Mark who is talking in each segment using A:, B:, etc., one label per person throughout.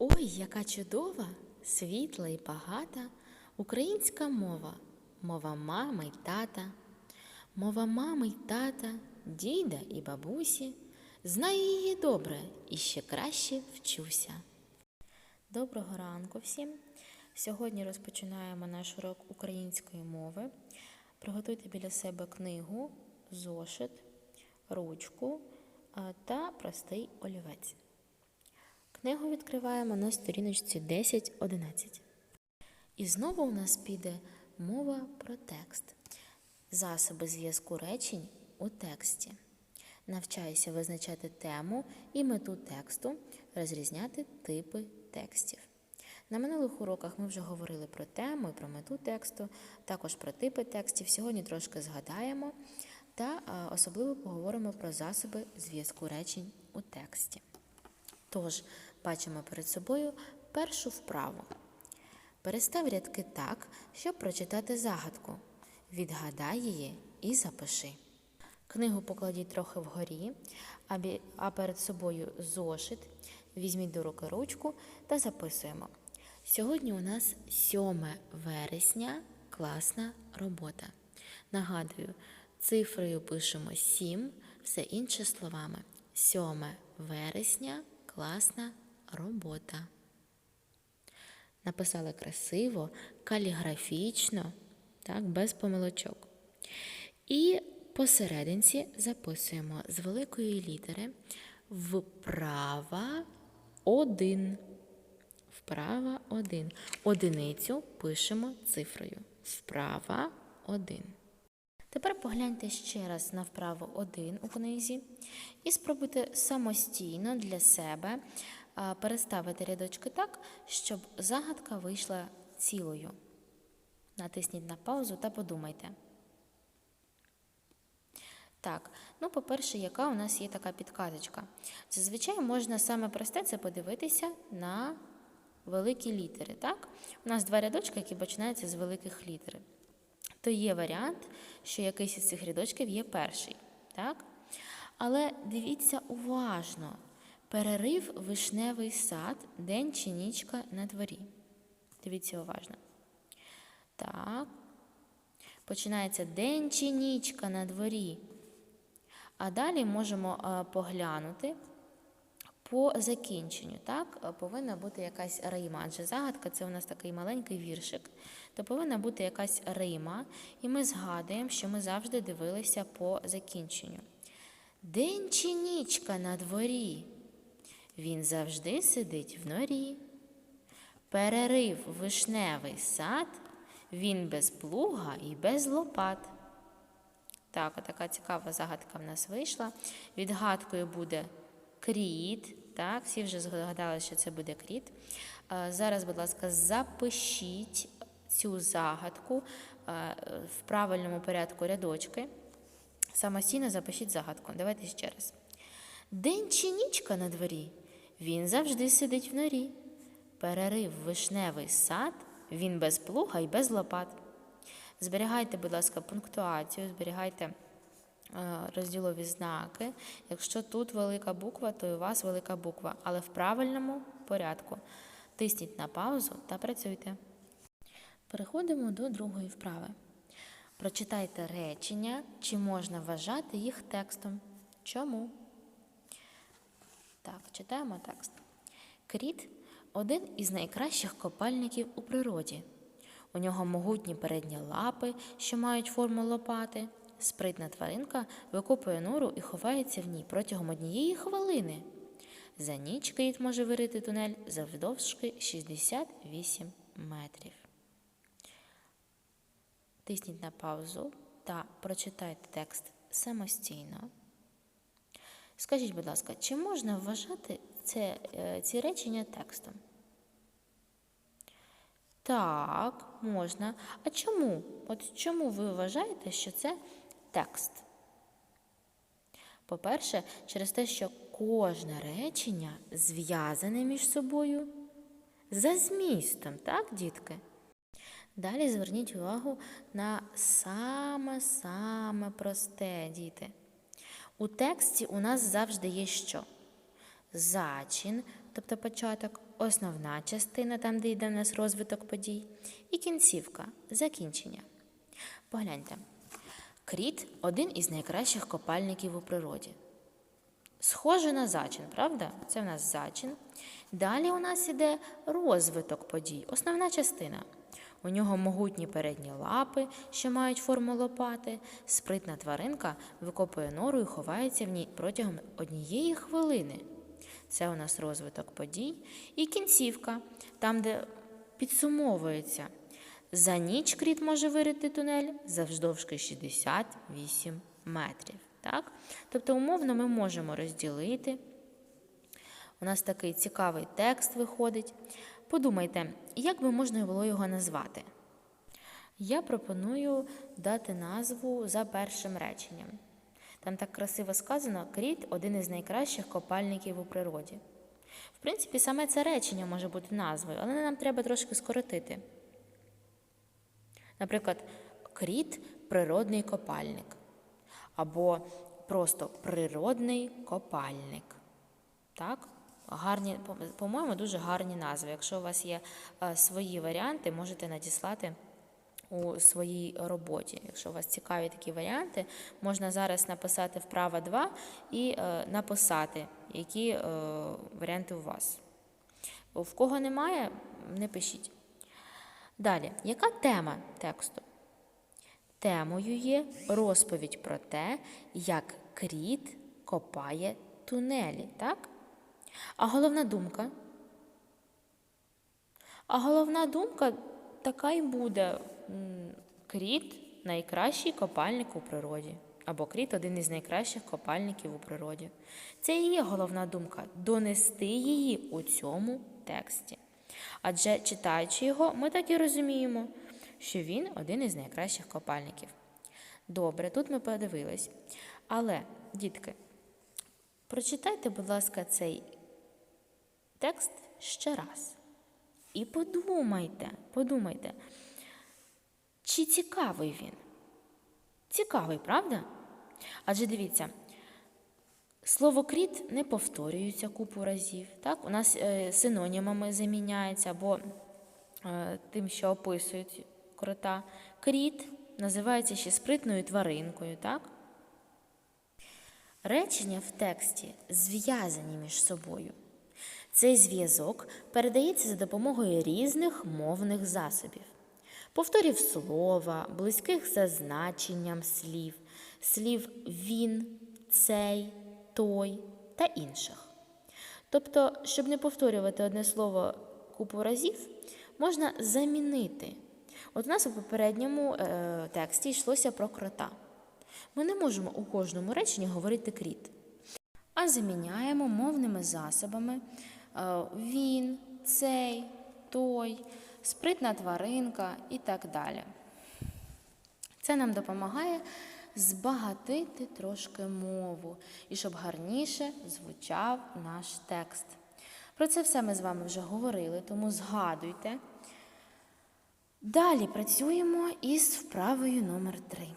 A: Ой, яка чудова, світла і багата українська мова, мова мами й тата, мова мами й тата, діда і бабусі. Знаю її добре і ще краще вчуся. Доброго ранку всім! Сьогодні розпочинаємо наш урок української мови. Приготуйте біля себе книгу, зошит, ручку та простий олівець. Книгу відкриваємо на сторіночці 10-11. І знову у нас піде мова про текст. Засоби зв'язку речень у тексті. Навчайся визначати тему і мету тексту, розрізняти типи текстів. На минулих уроках ми вже говорили про тему і про мету тексту, також про типи текстів. Сьогодні трошки згадаємо та особливо поговоримо про засоби зв'язку речень у тексті. Тож, бачимо перед собою першу вправу. Перестав рядки так, щоб прочитати загадку. Відгадай її і запиши. Книгу покладіть трохи вгорі, а перед собою зошит. Візьміть до руки ручку та записуємо. Сьогодні у нас 7 вересня, класна робота. Нагадую, цифрою пишемо 7, все інше словами. 7 вересня, класна робота. Написали красиво, каліграфічно, так, без помилочок. І посерединці записуємо з великої літери вправа один. Вправа один. Одиницю пишемо цифрою. Вправа один. Тепер погляньте ще раз на вправу 1 у книзі і спробуйте самостійно для себе переставити рядочки так, щоб загадка вийшла цілою. Натисніть на паузу та подумайте. Так, ну, по-перше, яка у нас є така підказочка? Зазвичай можна саме просте це подивитися на великі літери. Так? У нас два рядочки, які починаються з великих літер. То є варіант, що якийсь із цих рядочків є перший. Так? Але дивіться уважно. Перерив вишневий сад, день чи нічка на дворі. Дивіться уважно. Так. Починається день чи нічка на дворі. А далі можемо е, поглянути по закінченню. Так, повинна бути якась рима, адже загадка це у нас такий маленький віршик, то повинна бути якась рима, і ми згадуємо, що ми завжди дивилися по закінченню. День чи нічка на дворі, він завжди сидить в норі. Перерив вишневий сад, він без плуга і без лопат. Так, така цікава загадка в нас вийшла. Відгадкою буде кріт. Так, всі вже згадали, що це буде кріт. Е, Зараз, будь ласка, запишіть цю загадку е, в правильному порядку рядочки. Самостійно запишіть загадку. Давайте ще раз. День чи нічка на дворі, він завжди сидить в норі. Перерив вишневий сад, він без плуга і без лопат. Зберігайте, будь ласка, пунктуацію, зберігайте е, розділові знаки. Якщо тут велика буква, то і у вас велика буква, але в правильному порядку. Тисніть на паузу та працюйте. Переходимо до другої вправи. Прочитайте речення, чи можна вважати їх текстом. Чому? Так, читаємо текст. Кріт один із найкращих копальників у природі. У нього могутні передні лапи, що мають форму лопати. Спритна тваринка викопує нору і ховається в ній протягом однієї хвилини. За ніч кріт може вирити тунель завдовжки 68 метрів. Тисніть на паузу та прочитайте текст самостійно. Скажіть, будь ласка, чи можна вважати це, е, ці речення текстом? Так, можна. А чому? От чому ви вважаєте, що це текст? По-перше, через те, що кожне речення зв'язане між собою за змістом, так, дітки? Далі зверніть увагу на саме-саме просте, діти. У тексті у нас завжди є що? Зачин, тобто початок, основна частина, там, де йде в нас розвиток подій, і кінцівка закінчення. Погляньте. Кріт один із найкращих копальників у природі. Схоже на зачин, правда? Це в нас зачин. Далі у нас іде розвиток подій, основна частина. У нього могутні передні лапи, що мають форму лопати. Спритна тваринка викопує нору і ховається в ній протягом однієї хвилини. Це у нас розвиток подій. І кінцівка, там, де підсумовується. За ніч кріт може вирити тунель завдовжки 68 метрів. Так? Тобто, умовно, ми можемо розділити. У нас такий цікавий текст виходить. Подумайте, як би можна було його назвати? Я пропоную дати назву за першим реченням. Там так красиво сказано: кріт один із найкращих копальників у природі. В принципі, саме це речення може бути назвою, але нам треба трошки скоротити. Наприклад, кріт природний копальник. Або просто природний копальник. Так? Гарні, по- по-моєму, дуже гарні назви. Якщо у вас є е, свої варіанти, можете надіслати у своїй роботі. Якщо у вас цікаві такі варіанти, можна зараз написати вправа 2 і е, написати, які е, варіанти у вас. В кого немає, не пишіть. Далі, яка тема тексту? Темою є розповідь про те, як кріт копає тунелі, так? А головна думка? А головна думка така й буде: кріт найкращий копальник у природі. Або кріт один із найкращих копальників у природі. Це і є головна думка донести її у цьому тексті. Адже читаючи його, ми так і розуміємо, що він один із найкращих копальників. Добре, тут ми подивились. Але, дітки, прочитайте, будь ласка, цей текст ще раз. І подумайте, подумайте, чи цікавий він? Цікавий, правда? Адже дивіться, слово кріт не повторюється купу разів. Так? У нас е, синонімами заміняється або е, тим, що описують крота. Кріт називається ще спритною тваринкою, так? Речення в тексті зв'язані між собою. Цей зв'язок передається за допомогою різних мовних засобів, повторів слова, близьких за значенням слів, слів він, цей, той та інших. Тобто, щоб не повторювати одне слово купу разів, можна замінити. От у нас у попередньому е, тексті йшлося про крота. Ми не можемо у кожному реченні говорити кріт, а заміняємо мовними засобами він, цей, той, спритна тваринка і так далі. Це нам допомагає збагатити трошки мову і щоб гарніше звучав наш текст. Про це все ми з вами вже говорили, тому згадуйте. Далі працюємо із вправою номер 3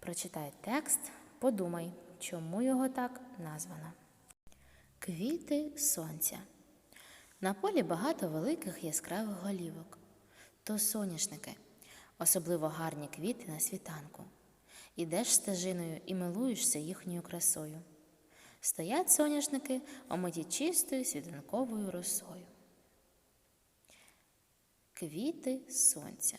A: Прочитай текст, подумай, чому його так названо. Квіти сонця. На полі багато великих яскравих голівок. То соняшники, особливо гарні квіти на світанку. Ідеш стежиною і милуєшся їхньою красою. Стоять соняшники, омиті чистою світанковою росою. Квіти сонця.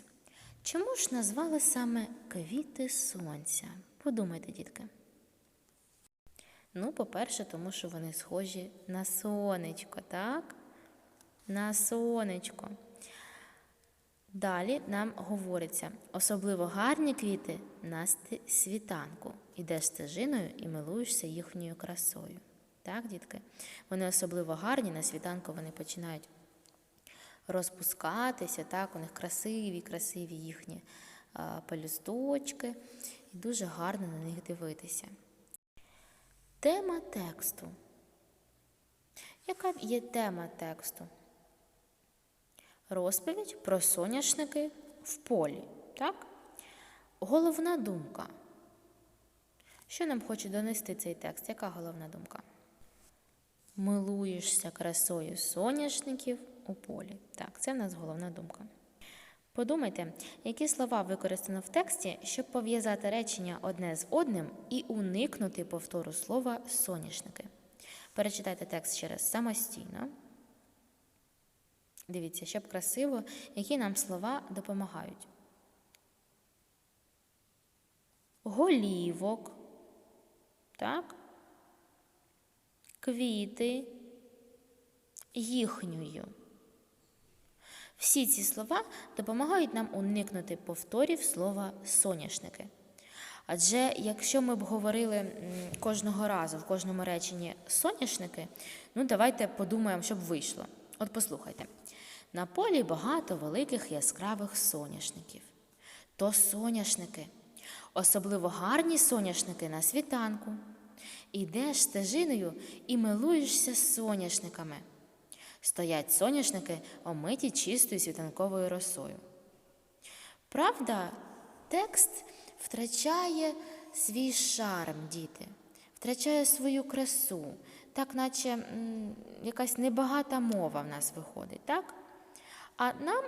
A: Чому ж назвали саме квіти сонця? Подумайте, дітки. Ну, по-перше, тому що вони схожі на сонечко, так? На сонечко. Далі нам говориться, особливо гарні квіти на світанку. Ідеш стежиною і милуєшся їхньою красою. Так, дітки? Вони особливо гарні, на світанку вони починають розпускатися, так, у них красиві, красиві їхні а, пелюсточки, і дуже гарно на них дивитися. Тема тексту. Яка є тема тексту? Розповідь про соняшники в полі. Так? Головна думка. Що нам хоче донести цей текст? Яка головна думка? Милуєшся красою соняшників, у полі. Так, це в нас головна думка. Подумайте, які слова використано в тексті, щоб пов'язати речення одне з одним і уникнути повтору слова соняшники. Перечитайте текст ще раз самостійно. Дивіться, щоб красиво, які нам слова допомагають. Голівок, так? Квіти, їхньою. Всі ці слова допомагають нам уникнути повторів слова соняшники. Адже якщо ми б говорили кожного разу в кожному реченні соняшники, ну давайте подумаємо, щоб вийшло. От послухайте. На полі багато великих яскравих соняшників. То соняшники, особливо гарні соняшники на світанку. Ідеш стежиною і милуєшся соняшниками. Стоять соняшники, омиті чистою світанковою росою. Правда, текст втрачає свій шарм, діти, втрачає свою красу, так наче якась небагата мова в нас виходить, так? А нам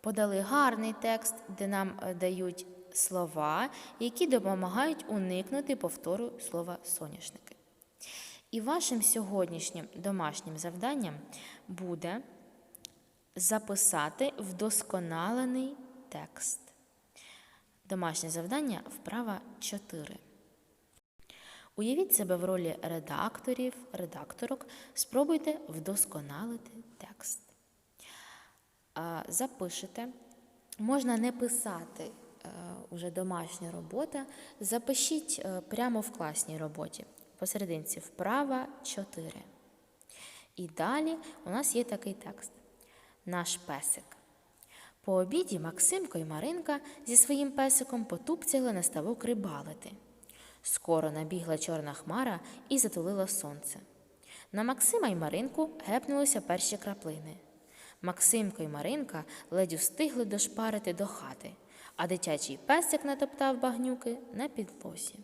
A: подали гарний текст, де нам е, дають слова, які допомагають уникнути повтору слова соняшники. І вашим сьогоднішнім домашнім завданням буде записати вдосконалений текст. Домашнє завдання вправа 4. Уявіть себе в ролі редакторів, редакторок. Спробуйте вдосконалити текст. Запишете. Можна не писати е, уже домашня робота. Запишіть е, прямо в класній роботі. Посерединці вправа 4. І далі у нас є такий текст. Наш песик. По обіді Максимко і Маринка зі своїм песиком потупцяли на ставок рибалити. Скоро набігла чорна хмара і затулила сонце. На Максима і Маринку гепнулися перші краплини. Максимко і Маринка ледь устигли дошпарити до хати, а дитячий песик натоптав багнюки на підлозі.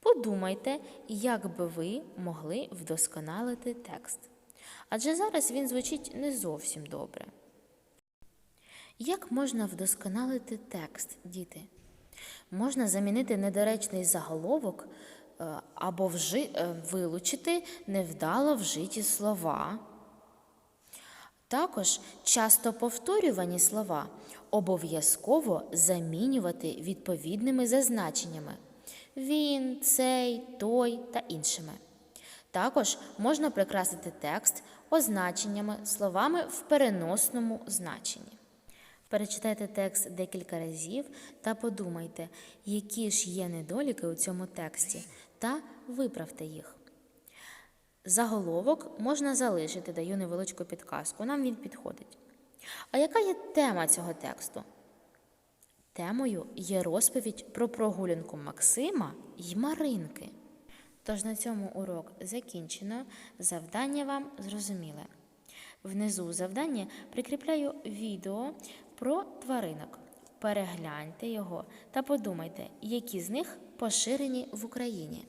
A: Подумайте, як би ви могли вдосконалити текст. Адже зараз він звучить не зовсім добре. Як можна вдосконалити текст, діти? Можна замінити недоречний заголовок е, або вжи, е, вилучити невдало вжиті слова. Також часто повторювані слова обов'язково замінювати відповідними зазначеннями він, цей, той та іншими. Також можна прикрасити текст означеннями, словами в переносному значенні. Перечитайте текст декілька разів та подумайте, які ж є недоліки у цьому тексті, та виправте їх. Заголовок можна залишити, даю невеличку підказку, нам він підходить. А яка є тема цього тексту? Темою є розповідь про прогулянку Максима й Маринки. Тож на цьому урок закінчено. Завдання вам зрозуміле. Внизу завдання прикріпляю відео про тваринок. Перегляньте його та подумайте, які з них поширені в Україні.